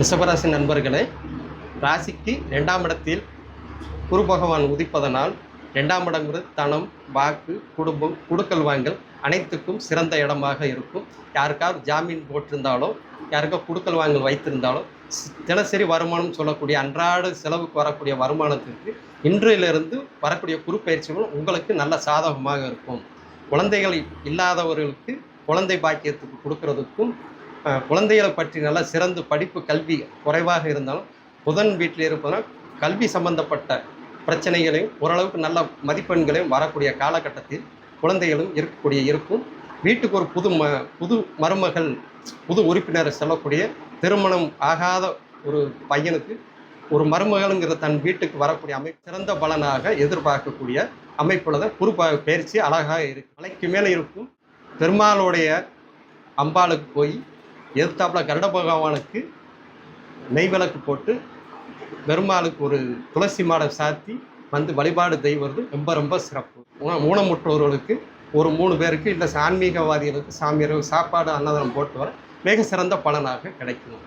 ரிஷபராசி நண்பர்களே ராசிக்கு ரெண்டாம் இடத்தில் குரு பகவான் உதிப்பதனால் ரெண்டாம் இடங்கிறது தனம் வாக்கு குடும்பம் குடுக்கல் வாங்கல் அனைத்துக்கும் சிறந்த இடமாக இருக்கும். யாருக்காவது ஜாமீன் போட்டிருந்தாலோ யாருக்கா குடுக்கல் வாங்கல் வைத்திருந்தாலோ தினசரி வருமானம் சொல்லக்கூடிய அன்றாட செலவுக்கு வரக்கூடிய வருமானத்திற்கு இன்றிலிருந்து வரக்கூடிய குறுப்பயிற்சிகள் உங்களுக்கு நல்ல சாதகமாக இருக்கும். குழந்தைகள் இல்லாதவர்களுக்கு குழந்தை பாக்கியத்துக்கு கொடுக்கறதுக்கும் குழந்தைகளை பற்றி நல்லா சிறந்து படிப்பு கல்வி குறைவாக இருந்தாலும் புதன் வீட்டில் இருப்பதால் கல்வி சம்பந்தப்பட்ட பிரச்சனைகளையும் ஓரளவுக்கு நல்ல மதிப்பெண்களையும் வரக்கூடிய காலகட்டத்தில் குழந்தைகளும் இருக்கக்கூடிய இருக்கும். வீட்டுக்கு ஒரு புது ம புது மருமகள் புது உறுப்பினர் செல்லக்கூடிய திருமணம் ஆகாத ஒரு பையனுக்கு ஒரு மருமகளுங்கிற தன் வீட்டுக்கு வரக்கூடிய அமைப்பு சிறந்த பலனாக எதிர்பார்க்கக்கூடிய அமைப்பில் தான் குரு ப- பயிற்சி அழகாக இருக்கு. மலைக்கு மேலே இருக்கும் பெருமாளுடைய அம்பாளுக்கு போய் எதிர்த்தாப்புல கருட பகவானுக்கு நெய் விளக்கு போட்டு பெருமாளுக்கு ஒரு துளசி மாடை சாத்தி வந்து வழிபாடு செய்வது ரொம்ப ரொம்ப சிறப்பு. ஊனமுற்றோர்களுக்கு ஒரு மூணு பேருக்கு இல்லை ஆன்மீகவாதிகளுக்கு சாமியார்கள் சாப்பாடு அன்னதானம் போட்டு வர மிக சிறந்த பலனாக கிடைக்கும்.